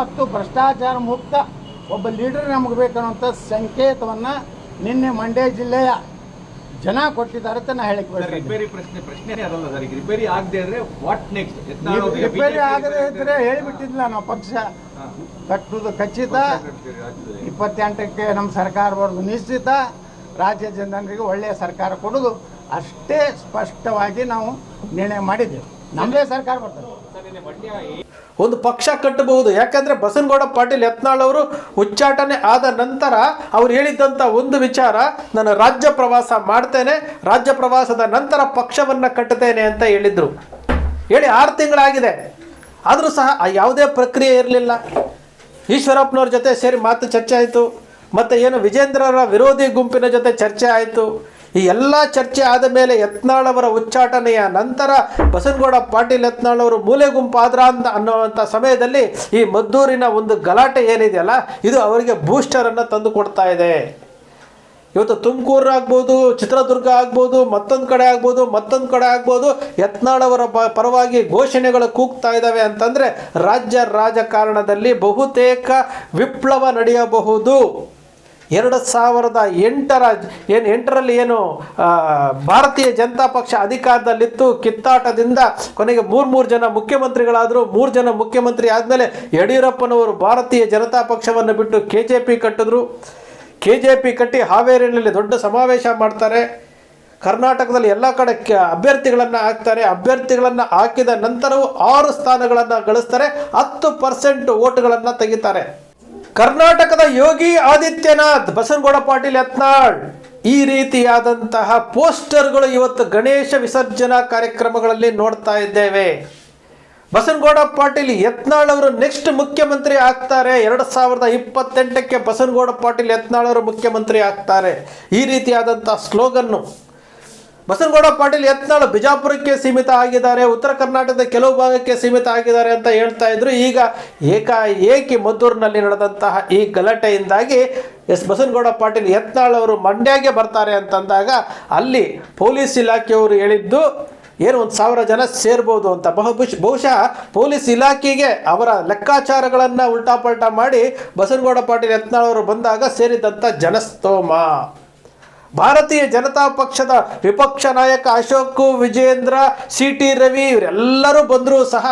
ಮತ್ತು ಭ್ರಷ್ಟಾಚಾರ ಮುಕ್ತ ಒಬ್ಬ ಲೀಡರ್ ನಮಗೆ ಬೇಕನ್ನುವಂಥ ಸಂಕೇತವನ್ನು ನಿನ್ನೆ ಮಂಡ್ಯ ಜಿಲ್ಲೆಯ ಜನ ಕೊಟ್ಟಿದ್ದಾರೆ ಅಂತ ನಾ ಹೇಳಿಕ್ ಸರ್, ರಿಪೇರಿ ಪ್ರಶ್ನೆ ಪ್ರಶ್ನೆ ಅದಲ್ಲ ಸರ್. ಈಗ ರಿಪೇರಿ ಆಗದೆ ಇದ್ರೆ ವಾಟ್ ನೆಕ್ಸ್ಟ್ ರಿಪೇರಿ ಆಗದೆ ಇದ್ರೆ ಹೇಳಿಬಿಟ್ಟಿದ್ಲ ನಾವು ಪಕ್ಷ. ಕಟ್ಟುವುದು ಖಚಿತ. ಇಪ್ಪತ್ತೆಂಟಕ್ಕೆ ನಮ್ಮ ಸರ್ಕಾರ ಬರೋದು ನಿಶ್ಚಿತ. ರಾಜ್ಯ ಜನರಿಗೆ ಒಳ್ಳೆಯ ಸರ್ಕಾರ ಕೊಡೋದು ಅಷ್ಟೇ ಸ್ಪಷ್ಟವಾಗಿ ನಾವು ನಿರ್ಣಯ ಮಾಡಿದ್ದೇವೆ. ನಮ್ಮದೇ ಸರ್ಕಾರ ಬರ್ತದೆ. ಒಂದು ಪಕ್ಷ ಕಟ್ಟಬಹುದು. ಯಾಕಂದ್ರೆ ಬಸನಗೌಡ ಪಾಟೀಲ್ ಯತ್ನಾಳ್ ಅವರು ಉಚ್ಚಾಟನೆ ಆದ ನಂತರ ಅವ್ರು ಹೇಳಿದ್ದಂಥ ಒಂದು ವಿಚಾರ ನಾನು ರಾಜ್ಯ ಪ್ರವಾಸ ಮಾಡ್ತೇನೆ, ರಾಜ್ಯ ಪ್ರವಾಸದ ನಂತರ ಪಕ್ಷವನ್ನು ಕಟ್ಟುತ್ತೇನೆ ಅಂತ ಹೇಳಿದರು. ಹೇಳಿ ಆರು ತಿಂಗಳಾಗಿದೆ. ಆದರೂ ಸಹ ಯಾವುದೇ ಪ್ರಕ್ರಿಯೆ ಇರಲಿಲ್ಲ. ಈಶ್ವರಪ್ಪನವ್ರ ಜೊತೆ ಸೇರಿ ಮಾತು ಚರ್ಚೆ ಆಯಿತು. ಮತ್ತು ಏನು ವಿಜೇಂದ್ರರ ವಿರೋಧಿ ಗುಂಪಿನ ಜೊತೆ ಚರ್ಚೆ ಆಯಿತು. ಈ ಎಲ್ಲ ಚರ್ಚೆ ಆದ ಮೇಲೆ ಯತ್ನಾಳವರ ಉಚ್ಚಾಟನೆಯ ನಂತರ ಬಸನಗೌಡ ಪಾಟೀಲ್ ಯತ್ನಾಳ್ ಅವರು ಮೂಲೆ ಗುಂಪಾದ್ರ ಅಂತ ಅನ್ನುವಂಥ ಸಮಯದಲ್ಲಿ ಈ ಮದ್ದೂರಿನ ಒಂದು ಗಲಾಟೆ ಏನಿದೆಯಲ್ಲ, ಇದು ಅವರಿಗೆ ಬೂಸ್ಟರನ್ನು ತಂದು ಕೊಡ್ತಾ ಇದೆ. ಇವತ್ತು ತುಮಕೂರು ಆಗ್ಬೋದು, ಚಿತ್ರದುರ್ಗ ಆಗ್ಬೋದು, ಮತ್ತೊಂದು ಕಡೆ ಆಗ್ಬೋದು, ಮತ್ತೊಂದು ಕಡೆ ಆಗ್ಬೋದು ಯತ್ನಾಳವರ ಪರವಾಗಿ ಘೋಷಣೆಗಳು ಕೂಗ್ತಾ ಇದ್ದಾವೆ ಅಂತಂದರೆ ರಾಜ್ಯ ರಾಜಕಾರಣದಲ್ಲಿ ಬಹುತೇಕ ವಿಪ್ಲವ ನಡೆಯಬಹುದು. ಎರಡು ಸಾವಿರದ ಎಂಟರ ಏನು ಎಂಟರಲ್ಲಿ ಏನು ಭಾರತೀಯ ಜನತಾ ಪಕ್ಷ ಅಧಿಕಾರದಲ್ಲಿತ್ತು, ಕಿತ್ತಾಟದಿಂದ ಕೊನೆಗೆ ಮೂರು ಮೂರು ಜನ ಮುಖ್ಯಮಂತ್ರಿಗಳಾದರು, ಮೂರು ಜನ ಮುಖ್ಯಮಂತ್ರಿ ಆದಮೇಲೆ ಯಡಿಯೂರಪ್ಪನವರು ಭಾರತೀಯ ಜನತಾ ಪಕ್ಷವನ್ನು ಬಿಟ್ಟು ಕೆ ಜೆ ಪಿ ಕಟ್ಟಿದ್ರು. ಕೆ ಜೆ ಪಿ ಕಟ್ಟಿ ಹಾವೇರಿನಲ್ಲಿ ದೊಡ್ಡ ಸಮಾವೇಶ ಮಾಡ್ತಾರೆ. ಕರ್ನಾಟಕದಲ್ಲಿ ಎಲ್ಲ ಕಡೆ ಕ- ಅಭ್ಯರ್ಥಿಗಳನ್ನು ಹಾಕ್ತಾರೆ. ಅಭ್ಯರ್ಥಿಗಳನ್ನು ಹಾಕಿದ ನಂತರವೂ ಆರು ಸ್ಥಾನಗಳನ್ನು ಗಳಿಸ್ತಾರೆ. ಹತ್ತು ಪರ್ಸೆಂಟ್ ಓಟ್ಗಳನ್ನು ತೆಗಿತಾರೆ. ಕರ್ನಾಟಕದ ಯೋಗಿ ಆದಿತ್ಯನಾಥ್, ಬಸನಗೌಡ ಪಾಟೀಲ್ ಯತ್ನಾಳ್. ಈ ರೀತಿಯಾದಂತಹ ಪೋಸ್ಟರ್ಗಳು ಇವತ್ತು ಗಣೇಶ ವಿಸರ್ಜನಾ ಕಾರ್ಯಕ್ರಮಗಳಲ್ಲಿ ನೋಡ್ತಾ ಇದ್ದೇವೆ. ಬಸನಗೌಡ ಪಾಟೀಲ್ ಯತ್ನಾಳ್ ಅವರು ನೆಕ್ಸ್ಟ್ ಮುಖ್ಯಮಂತ್ರಿ ಆಗ್ತಾರೆ. ಎರಡು ಸಾವಿರದ ಇಪ್ಪತ್ತೆಂಟಕ್ಕೆ ಬಸನಗೌಡ ಪಾಟೀಲ್ ಯತ್ನಾಳ್ ಅವರು ಮುಖ್ಯಮಂತ್ರಿ ಆಗ್ತಾರೆ. ಈ ರೀತಿಯಾದಂಥ ಸ್ಲೋಗನ್ನು ಬಸನಗೌಡ ಪಾಟೀಲ್ ಯತ್ನಾಳ್ ಬಿಜಾಪುರಕ್ಕೆ ಸೀಮಿತ ಆಗಿದ್ದಾರೆ, ಉತ್ತರ ಕರ್ನಾಟಕದ ಕೆಲವು ಭಾಗಕ್ಕೆ ಸೀಮಿತ ಆಗಿದ್ದಾರೆ ಅಂತ ಹೇಳ್ತಾ ಇದ್ರು. ಈಗ ಏಕಾಏಕಿ ಮದ್ದೂರಿನಲ್ಲಿ ನಡೆದಂತಹ ಈ ಗಲಾಟೆಯಿಂದಾಗಿ ಎಸ್ ಬಸನಗೌಡ ಪಾಟೀಲ್ ಯತ್ನಾಳ್ ಅವರು ಮಂಡ್ಯಗೆ ಬರ್ತಾರೆ ಅಂತಂದಾಗ ಅಲ್ಲಿ ಪೊಲೀಸ್ ಇಲಾಖೆಯವರು ಹೇಳಿದ್ದು, ಏನು ಒಂದು ಸಾವಿರ ಜನ ಸೇರ್ಬೋದು ಅಂತ. ಬಹು, ಬಹುಶಃ ಪೊಲೀಸ್ ಇಲಾಖೆಗೆ ಅವರ ಲೆಕ್ಕಾಚಾರಗಳನ್ನು ಉಲ್ಟಾಪಲ್ಟಾ ಮಾಡಿ ಬಸನಗೌಡ ಪಾಟೀಲ್ ಯತ್ನಾಳ್ ಅವರು ಬಂದಾಗ ಸೇರಿದಂಥ ಜನಸ್ತೋಮ. ಭಾರತೀಯ ಜನತಾ ಪಕ್ಷದ ವಿಪಕ್ಷ ನಾಯಕ ಅಶೋಕ್ ವಿಜೇಂದ್ರ ಸಿ ಟಿ ರವಿ ಇವರೆಲ್ಲರೂ ಬಂದರೂ ಸಹ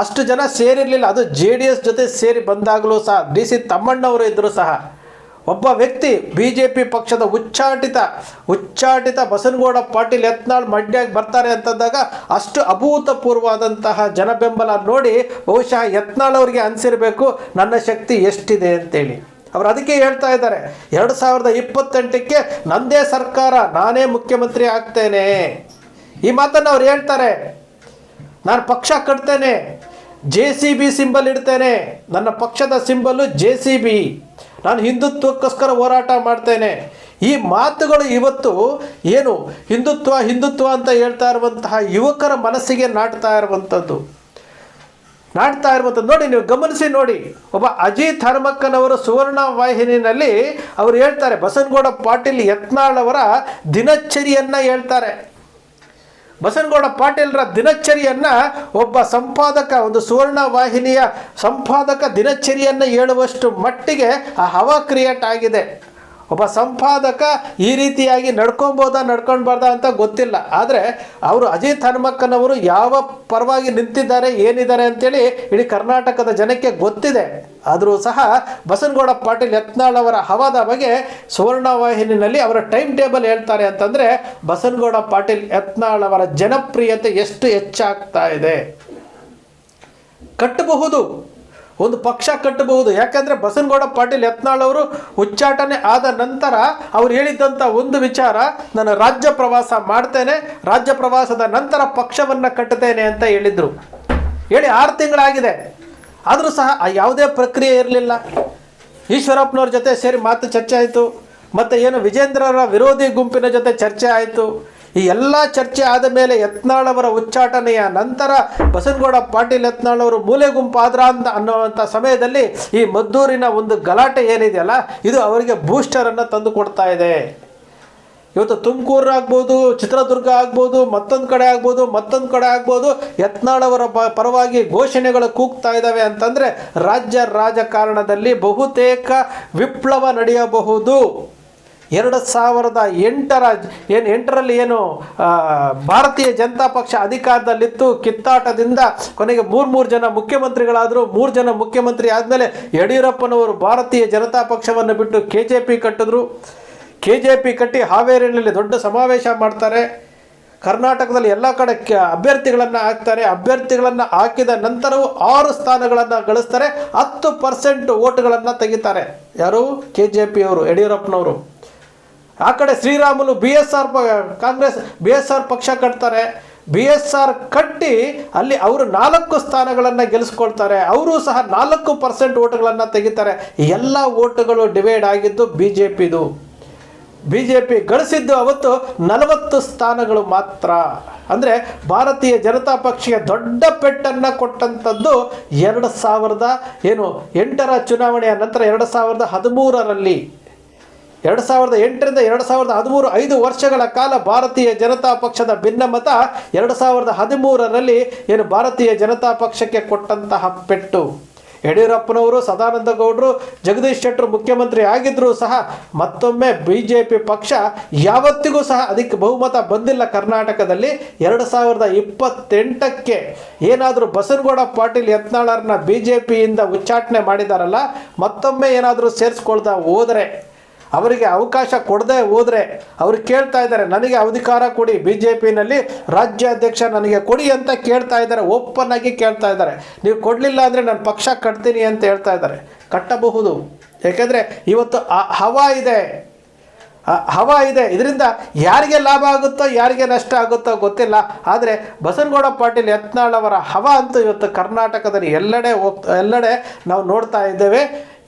ಅಷ್ಟು ಜನ ಸೇರಿರಲಿಲ್ಲ. ಅದು ಜೆ ಡಿ ಎಸ್ ಜೊತೆ ಸೇರಿ ಬಂದಾಗಲೂ ಸಹ, ಡಿ ಸಿ ತಮ್ಮಣ್ಣವರು ಇದ್ದರೂ ಸಹ. ಒಬ್ಬ ವ್ಯಕ್ತಿ ಬಿ ಜೆ ಪಿ ಪಕ್ಷದ ಉಚ್ಚಾಟಿತ ಉಚ್ಚಾಟಿತ ಬಸನಗೌಡ ಪಾಟೀಲ್ ಯತ್ನಾಳ್ ಮಂಡ್ಯಕ್ಕೆ ಬರ್ತಾರೆ ಅಂತಂದಾಗ ಅಷ್ಟು ಅಭೂತಪೂರ್ವವಾದಂತಹ ಜನಬೆಂಬಲ ನೋಡಿ ಬಹುಶಃ ಯತ್ನಾಳ್ ಅವರಿಗೆ ಅನಿಸಿರಬೇಕು, ನನ್ನ ಶಕ್ತಿ ಎಷ್ಟಿದೆ ಅಂತೇಳಿ. ಅವರು ಅದಕ್ಕೆ ಹೇಳ್ತಾ ಇದ್ದಾರೆ, ಎರಡು ಸಾವಿರದ ಇಪ್ಪತ್ತೆಂಟಕ್ಕೆ ನಂದೇ ಸರ್ಕಾರ, ನಾನೇ ಮುಖ್ಯಮಂತ್ರಿ ಆಗ್ತೇನೆ. ಈ ಮಾತನ್ನು ಅವ್ರು ಹೇಳ್ತಾರೆ, ನಾನು ಪಕ್ಷ ಕಟ್ತೇನೆ, ಜೆ ಸಿ ಬಿ ಸಿಂಬಲ್ ಇಡ್ತೇನೆ, ನನ್ನ ಪಕ್ಷದ ಸಿಂಬಲ್ಲು ಜೆ ಸಿ ಬಿ. ನಾನು ಹಿಂದುತ್ವಕ್ಕೋಸ್ಕರ ಹೋರಾಟ ಮಾಡ್ತೇನೆ. ಈ ಮಾತುಗಳು ಇವತ್ತು ಏನು ಹಿಂದುತ್ವ ಹಿಂದುತ್ವ ಅಂತ ಹೇಳ್ತಾ ಇರುವಂತಹ ಯುವಕರ ಮನಸ್ಸಿಗೆ ನಾಟ್ತಾ ಇರುವಂಥದ್ದು. ನಾಡ್ತಾ ಇರುವಂಥದ್ದು ನೋಡಿ, ನೀವು ಗಮನಿಸಿ ನೋಡಿ. ಒಬ್ಬ ಅಜಿತ್ ಹನುಮಕ್ಕನವರು ಸುವರ್ಣ ವಾಹಿನಿಯಲ್ಲಿ ಅವರು ಹೇಳ್ತಾರೆ, ಬಸನಗೌಡ ಪಾಟೀಲ್ ಯತ್ನಾಳ್ ಅವರ ದಿನಚರಿಯನ್ನ ಹೇಳ್ತಾರೆ. ಬಸನಗೌಡ ಪಾಟೀಲ್ರ ದಿನಚರಿಯನ್ನ ಒಬ್ಬ ಸಂಪಾದಕ, ಒಂದು ಸುವರ್ಣ ವಾಹಿನಿಯ ಸಂಪಾದಕ ದಿನಚರಿಯನ್ನ ಹೇಳುವಷ್ಟು ಮಟ್ಟಿಗೆ ಆ ಹವಾ ಕ್ರಿಯೇಟ್ ಆಗಿದೆ. ಒಬ್ಬ ಸಂಪಾದಕ ಈ ರೀತಿಯಾಗಿ ನಡ್ಕೊಬೋದಾ ನಡ್ಕೊಳ್ಬಾರ್ದಾ ಅಂತ ಗೊತ್ತಿಲ್ಲ. ಆದರೆ ಅವರು ಅಜಿತ್ ಹನುಮಕ್ಕನವರು ಯಾವ ಪರವಾಗಿ ನಿಂತಿದ್ದಾರೆ, ಏನಿದ್ದಾರೆ ಅಂತೇಳಿ ಇಡೀ ಕರ್ನಾಟಕದ ಜನಕ್ಕೆ ಗೊತ್ತಿದೆ. ಆದರೂ ಸಹ ಬಸನಗೌಡ ಪಾಟೀಲ್ ಯತ್ನಾಳ್ ಅವರ ಹವಾದ ಬಗ್ಗೆ ಸುವರ್ಣ ವಾಹಿನಿನಲ್ಲಿ ಅವರ ಟೈಮ್ ಟೇಬಲ್ ಹೇಳ್ತಾರೆ ಅಂತಂದರೆ ಬಸನಗೌಡ ಪಾಟೀಲ್ ಯತ್ನಾಳ್ ಅವರ ಜನಪ್ರಿಯತೆ ಎಷ್ಟು ಹೆಚ್ಚಾಗ್ತಾ ಇದೆ. ಕಟ್ಟಬಹುದು. ಒಂದು ಪಕ್ಷ ಕಟ್ಟಬಹುದು. ಯಾಕಂದರೆ ಬಸನಗೌಡ ಪಾಟೀಲ್ ಯತ್ನಾಳ್ ಅವರು ಉಚ್ಚಾಟನೆ ಆದ ನಂತರ ಅವ್ರು ಹೇಳಿದ್ದಂಥ ಒಂದು ವಿಚಾರ ನಾನು ರಾಜ್ಯ ಪ್ರವಾಸ ಮಾಡ್ತೇನೆ, ರಾಜ್ಯ ಪ್ರವಾಸದ ನಂತರ ಪಕ್ಷವನ್ನು ಕಟ್ಟುತ್ತೇನೆ ಅಂತ ಹೇಳಿದರು. ಹೇಳಿ ಆರು ತಿಂಗಳಾಗಿದೆ. ಆದರೂ ಸಹ ಆ ಯಾವುದೇ ಪ್ರಕ್ರಿಯೆ ಇರಲಿಲ್ಲ. ಈಶ್ವರಪ್ಪನವ್ರ ಜೊತೆ ಸೇರಿ ಮಾತು ಚರ್ಚೆ ಆಯಿತು. ಮತ್ತು ಏನು ವಿಜೇಂದ್ರರ ವಿರೋಧಿ ಗುಂಪಿನ ಜೊತೆ ಚರ್ಚೆ ಆಯಿತು. ಈ ಎಲ್ಲ ಚರ್ಚೆ ಆದ ಮೇಲೆ ಯತ್ನಾಳ್ ಅವರ ಉಚ್ಚಾಟನೆಯ ನಂತರ ಬಸನಗೌಡ ಪಾಟೀಲ್ ಯತ್ನಾಳ್ ಅವರು ಮೂಲೆ ಗುಂಪಾದ್ರ ಅಂತ ಅನ್ನುವಂಥ ಸಮಯದಲ್ಲಿ ಈ ಮದ್ದೂರಿನ ಒಂದು ಗಲಾಟೆ ಏನಿದೆಯಲ್ಲ, ಇದು ಅವರಿಗೆ ಬೂಸ್ಟರನ್ನು ತಂದು ಕೊಡ್ತಾ ಇದೆ. ಇವತ್ತು ತುಮಕೂರು ಆಗ್ಬೋದು, ಚಿತ್ರದುರ್ಗ ಆಗ್ಬೋದು, ಮತ್ತೊಂದು ಕಡೆ ಆಗ್ಬೋದು, ಮತ್ತೊಂದು ಕಡೆ ಆಗ್ಬೋದು, ಯತ್ನಾಳವರ ಪರವಾಗಿ ಘೋಷಣೆಗಳು ಕೂಗ್ತಾ ಇದ್ದಾವೆ ಅಂತಂದರೆ ರಾಜ್ಯ ರಾಜಕಾರಣದಲ್ಲಿ ಬಹುತೇಕ ವಿಪ್ಲವ ನಡೆಯಬಹುದು. ಎರಡು ಸಾವಿರದ ಎಂಟರ ಏನು ಎಂಟರಲ್ಲಿ ಏನು ಭಾರತೀಯ ಜನತಾ ಪಕ್ಷ ಅಧಿಕಾರದಲ್ಲಿತ್ತು. ಕಿತ್ತಾಟದಿಂದ ಕೊನೆಗೆ ಮೂರು ಮೂರು ಜನ ಮುಖ್ಯಮಂತ್ರಿಗಳಾದರು. ಮೂರು ಜನ ಮುಖ್ಯಮಂತ್ರಿ ಆದಮೇಲೆ ಯಡಿಯೂರಪ್ಪನವರು ಭಾರತೀಯ ಜನತಾ ಪಕ್ಷವನ್ನು ಬಿಟ್ಟು ಕೆ ಜೆ ಪಿ ಕಟ್ಟಿದ್ರು. ಕೆ ಜೆ ಪಿ ಕಟ್ಟಿ ಹಾವೇರಿನಲ್ಲಿ ದೊಡ್ಡ ಸಮಾವೇಶ ಮಾಡ್ತಾರೆ. ಕರ್ನಾಟಕದಲ್ಲಿ ಎಲ್ಲ ಕಡೆ ಅಭ್ಯರ್ಥಿಗಳನ್ನು ಹಾಕ್ತಾರೆ. ಅಭ್ಯರ್ಥಿಗಳನ್ನು ಹಾಕಿದ ನಂತರವೂ ಆರು ಸ್ಥಾನಗಳನ್ನು ಗಳಿಸ್ತಾರೆ. ಹತ್ತು ಪರ್ಸೆಂಟ್ ಓಟ್ಗಳನ್ನು ತೆಗಿತಾರೆ. ಯಾರು? ಕೆ ಜೆ ಪಿ ಅವರು ಯಡಿಯೂರಪ್ಪನವರು. ಆ ಕಡೆ Sriramulu B S R Congress B S R ಪಕ್ಷ ಕಟ್ತಾರೆ. ಬಿ ಎಸ್ ಆರ್ ಕಟ್ಟಿ ಅಲ್ಲಿ ಅವರು ನಾಲ್ಕು ಸ್ಥಾನಗಳನ್ನು ಗೆಲ್ಲಿಸ್ಕೊಳ್ತಾರೆ ಅವರು ಸಹ ನಾಲ್ಕು ಪರ್ಸೆಂಟ್ ಓಟುಗಳನ್ನು ತೆಗಿತಾರೆ. ಎಲ್ಲ ಓಟುಗಳು ಡಿವೈಡ್ ಆಗಿದ್ದು ಬಿ ಜೆ ಪಿದು ಬಿ ಜೆ ಪಿ ಗಳಿಸಿದ್ದು ಅವತ್ತು ನಲವತ್ತು ಸ್ಥಾನಗಳು ಮಾತ್ರ. ಅಂದರೆ ಭಾರತೀಯ ಜನತಾ ಪಕ್ಷಕ್ಕೆ ದೊಡ್ಡ ಪೆಟ್ಟನ್ನು ಕೊಟ್ಟಂಥದ್ದು ಎರಡು ಸಾವಿರದ, ಏನು, ಎಂಟರ ಚುನಾವಣೆಯ ನಂತರ ಎರಡು ಸಾವಿರದ ಹದಿಮೂರರಲ್ಲಿ. ಎರಡು ಸಾವಿರದ ಎಂಟರಿಂದ ಎರಡು ಸಾವಿರದ ಹದಿಮೂರು ಐದು ವರ್ಷಗಳ ಕಾಲ ಭಾರತೀಯ ಜನತಾ ಪಕ್ಷದ ಭಿನ್ನಮತ ಎರಡು ಸಾವಿರದ ಹದಿಮೂರರಲ್ಲಿ ಏನು ಭಾರತೀಯ ಜನತಾ ಪಕ್ಷಕ್ಕೆ ಕೊಟ್ಟಂತಹ ಪೆಟ್ಟು. ಯಡಿಯೂರಪ್ಪನವರು ಸದಾನಂದ ಗೌಡರು ಜಗದೀಶ್ ಶೆಟ್ಟರು ಮುಖ್ಯಮಂತ್ರಿ ಆಗಿದ್ದರೂ ಸಹ ಮತ್ತೊಮ್ಮೆ ಬಿ ಜೆ ಪಿ ಪಕ್ಷ ಯಾವತ್ತಿಗೂ ಸಹ ಅದಕ್ಕೆ ಬಹುಮತ ಬಂದಿಲ್ಲ ಕರ್ನಾಟಕದಲ್ಲಿ. ಎರಡು ಸಾವಿರದ ಇಪ್ಪತ್ತೆಂಟಕ್ಕೆ ಏನಾದರೂ ಬಸನಗೌಡ ಪಾಟೀಲ್ ಯತ್ನಾಳರನ್ನ ಬಿ ಜೆ ಪಿಯಿಂದ ಉಚ್ಚಾಟನೆ ಮಾಡಿದಾರಲ್ಲ, ಮತ್ತೊಮ್ಮೆ ಏನಾದರೂ ಸೇರಿಸ್ಕೊಳ್ತಾ ಹೋದರೆ ಅವರಿಗೆ ಅವಕಾಶ ಕೊಡದೆ ಹೋದರೆ ಅವರು ಕೇಳ್ತಾ ಇದ್ದಾರೆ, ನನಗೆ ಅಧಿಕಾರ ಕೊಡಿ ಬಿ ಜೆ ಪಿನಲ್ಲಿ ರಾಜ್ಯಾಧ್ಯಕ್ಷ ನನಗೆ ಕೊಡಿ ಅಂತ ಕೇಳ್ತಾ ಇದ್ದಾರೆ ಓಪನ್ ಆಗಿ ಕೇಳ್ತಾ ಇದ್ದಾರೆ. ನೀವು ಕೊಡಲಿಲ್ಲ ಅಂದರೆ ನಾನು ಪಕ್ಷ ಕಟ್ತೀನಿ ಅಂತ ಹೇಳ್ತಾ ಇದ್ದಾರೆ. ಕಟ್ಟಬಹುದು. ಏಕೆಂದರೆ ಇವತ್ತು ಹವಾ ಇದೆ. ಹವ ಇದೆ. ಇದರಿಂದ ಯಾರಿಗೆ ಲಾಭ ಆಗುತ್ತೋ, ಯಾರಿಗೆ ನಷ್ಟ ಆಗುತ್ತೋ ಗೊತ್ತಿಲ್ಲ. ಆದರೆ ಬಸನಗೌಡ ಪಾಟೀಲ್ ಯತ್ನಾಳ್ ಅವರ ಹವ ಅಂತೂ ಇವತ್ತು ಕರ್ನಾಟಕದಲ್ಲಿ ಎಲ್ಲೆಡೆ ಹೋಗ್ತಾ, ಎಲ್ಲೆಡೆ ನಾವು ನೋಡ್ತಾ ಇದ್ದೇವೆ.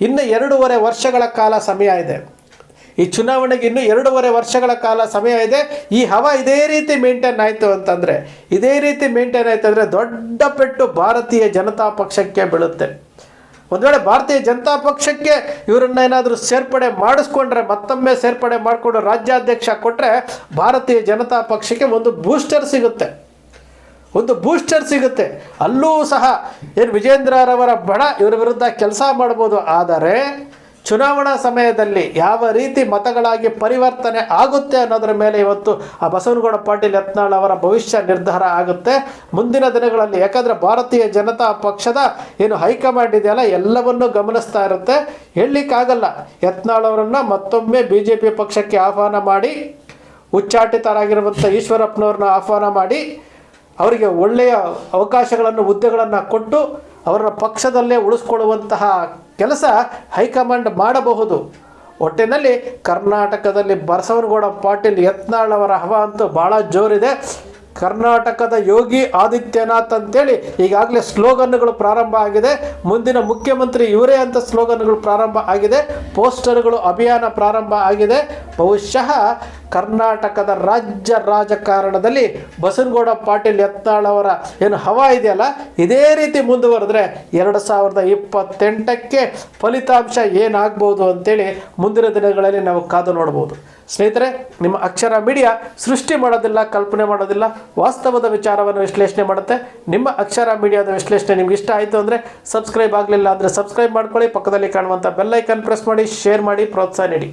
ಇನ್ನು ಎರಡೂವರೆ ವರ್ಷಗಳ ಕಾಲ ಸಮಯ ಇದೆ. ಈ ಚುನಾವಣೆಗೆ ಇನ್ನೂ ಎರಡೂವರೆ ವರ್ಷಗಳ ಕಾಲ ಸಮಯ ಇದೆ. ಈ ಹವಾ ಇದೇ ರೀತಿ ಮೇಂಟೈನ್ ಆಯಿತು ಅಂತಂದರೆ, ಇದೇ ರೀತಿ ಮೇಂಟೈನ್ ಆಯಿತು ಅಂದರೆ ದೊಡ್ಡ ಪೆಟ್ಟು ಭಾರತೀಯ ಜನತಾ ಪಕ್ಷಕ್ಕೆ ಬೀಳುತ್ತೆ. ಒಂದು ವೇಳೆ ಭಾರತೀಯ ಜನತಾ ಪಕ್ಷಕ್ಕೆ ಇವರನ್ನ ಏನಾದರೂ ಸೇರ್ಪಡೆ ಮಾಡಿಸ್ಕೊಂಡ್ರೆ, ಮತ್ತೊಮ್ಮೆ ಸೇರ್ಪಡೆ ಮಾಡಿಕೊಂಡು ರಾಜ್ಯಾಧ್ಯಕ್ಷ ಕೊಟ್ಟರೆ ಭಾರತೀಯ ಜನತಾ ಪಕ್ಷಕ್ಕೆ ಒಂದು ಬೂಸ್ಟರ್ ಸಿಗುತ್ತೆ. ಒಂದು ಬೂಸ್ಟರ್ ಸಿಗುತ್ತೆ. ಅಲ್ಲೂ ಸಹ ಏನು ವಿಜೇಂದ್ರರವರ ಬಣ ಇವರ ವಿರುದ್ಧ ಕೆಲಸ ಮಾಡ್ಬೋದು. ಆದರೆ ಚುನಾವಣಾ ಸಮಯದಲ್ಲಿ ಯಾವ ರೀತಿ ಮತಗಳಾಗಿ ಪರಿವರ್ತನೆ ಆಗುತ್ತೆ ಅನ್ನೋದರ ಮೇಲೆ ಇವತ್ತು ಆ ಬಸವನಗೌಡ ಪಾಟೀಲ್ ಯತ್ನಾಳ್ ಅವರ ಭವಿಷ್ಯ ನಿರ್ಧಾರ ಆಗುತ್ತೆ. ಮುಂದಿನ ದಿನಗಳಲ್ಲಿ ಯಾಕಂದರೆ ಭಾರತೀಯ ಜನತಾ ಪಕ್ಷದ ಏನು ಹೈಕಮಾಂಡ್ ಇದೆಯಲ್ಲ, ಎಲ್ಲವನ್ನೂ ಗಮನಿಸ್ತಾ ಇರುತ್ತೆ. ಹೇಳಲಿಕ್ಕಾಗಲ್ಲ, ಯತ್ನಾಳ್ ಅವರನ್ನು ಮತ್ತೊಮ್ಮೆ ಬಿ ಜೆ ಪಿ ಪಕ್ಷಕ್ಕೆ ಆಹ್ವಾನ ಮಾಡಿ ಉಚ್ಚಾಟಿತರಾಗಿರುವಂಥ ಈಶ್ವರಪ್ಪನವ್ರನ್ನ ಆಹ್ವಾನ ಮಾಡಿ, ಅವರಿಗೆ ಒಳ್ಳೆಯ ಅವಕಾಶಗಳನ್ನು, ಹುದ್ದೆಗಳನ್ನು ಕೊಟ್ಟು ಅವರ ಪಕ್ಷದಲ್ಲೇ ಉಳಿಸ್ಕೊಳ್ಳುವಂತಹ ಕೆಲಸ ಹೈಕಮಾಂಡ್ ಮಾಡಬಹುದು. ಒಟ್ಟಿನಲ್ಲಿ ಕರ್ನಾಟಕದಲ್ಲಿ ಬಸವನಗೌಡ ಪಾಟೀಲ್ ಯತ್ನಾಳ್ ಅವರ ಹವಾ ಅಂತೂ ಭಾಳ ಜೋರಿದೆ. ಕರ್ನಾಟಕದ ಯೋಗಿ ಆದಿತ್ಯನಾಥ್ ಅಂತೇಳಿ ಈಗಾಗಲೇ ಸ್ಲೋಗನ್ಗಳು ಪ್ರಾರಂಭ ಆಗಿದೆ. ಮುಂದಿನ ಮುಖ್ಯಮಂತ್ರಿ ಇವರೇ ಅಂತ ಸ್ಲೋಗನ್ಗಳು ಪ್ರಾರಂಭ ಆಗಿದೆ. ಪೋಸ್ಟರ್ಗಳು ಅಭಿಯಾನ ಪ್ರಾರಂಭ ಆಗಿದೆ. ಬಹುಶಃ ಕರ್ನಾಟಕದ ರಾಜ್ಯ ರಾಜಕಾರಣದಲ್ಲಿ ಬಸನಗೌಡ ಪಾಟೀಲ್ ಎತ್ತಾಳವರ ಏನು ಹವಾ ಇದೆಯಲ್ಲ, ಇದೇ ರೀತಿ ಮುಂದುವರೆದ್ರೆ ಎರಡು ಸಾವಿರದ ಇಪ್ಪತ್ತೆಂಟಕ್ಕೆ ಫಲಿತಾಂಶ ಏನಾಗ್ಬೋದು ಅಂತೇಳಿ ಮುಂದಿನ ದಿನಗಳಲ್ಲಿ ನಾವು ಕಾದು ನೋಡ್ಬೋದು. ಸ್ನೇಹಿತರೆ, ನಿಮ್ಮ ಅಕ್ಷರ ಮೀಡಿಯಾ ಸೃಷ್ಟಿ ಮಾಡೋದಿಲ್ಲ, ಕಲ್ಪನೆ ಮಾಡೋದಿಲ್ಲ, ವಾಸ್ತವದ ವಿಚಾರವನ್ನು ವಿಶ್ಲೇಷಣೆ ಮಾಡುತ್ತೆ. ನಿಮ್ಮ ಅಕ್ಷರ ಮೀಡಿಯಾದ ವಿಶ್ಲೇಷಣೆ ನಿಮ್ಗೆ ಇಷ್ಟ ಆಯಿತು ಅಂದರೆ ಸಬ್ಸ್ಕ್ರೈಬ್ ಆಗಲಿಲ್ಲ ಅಂದರೆ ಸಬ್ಸ್ಕ್ರೈಬ್ ಮಾಡ್ಕೊಳ್ಳಿ, ಪಕ್ಕದಲ್ಲಿ ಕಾಣುವಂಥ ಬೆಲ್ಲೈಕನ್ ಪ್ರೆಸ್ ಮಾಡಿ, ಶೇರ್ ಮಾಡಿ, ಪ್ರೋತ್ಸಾಹ ನೀಡಿ.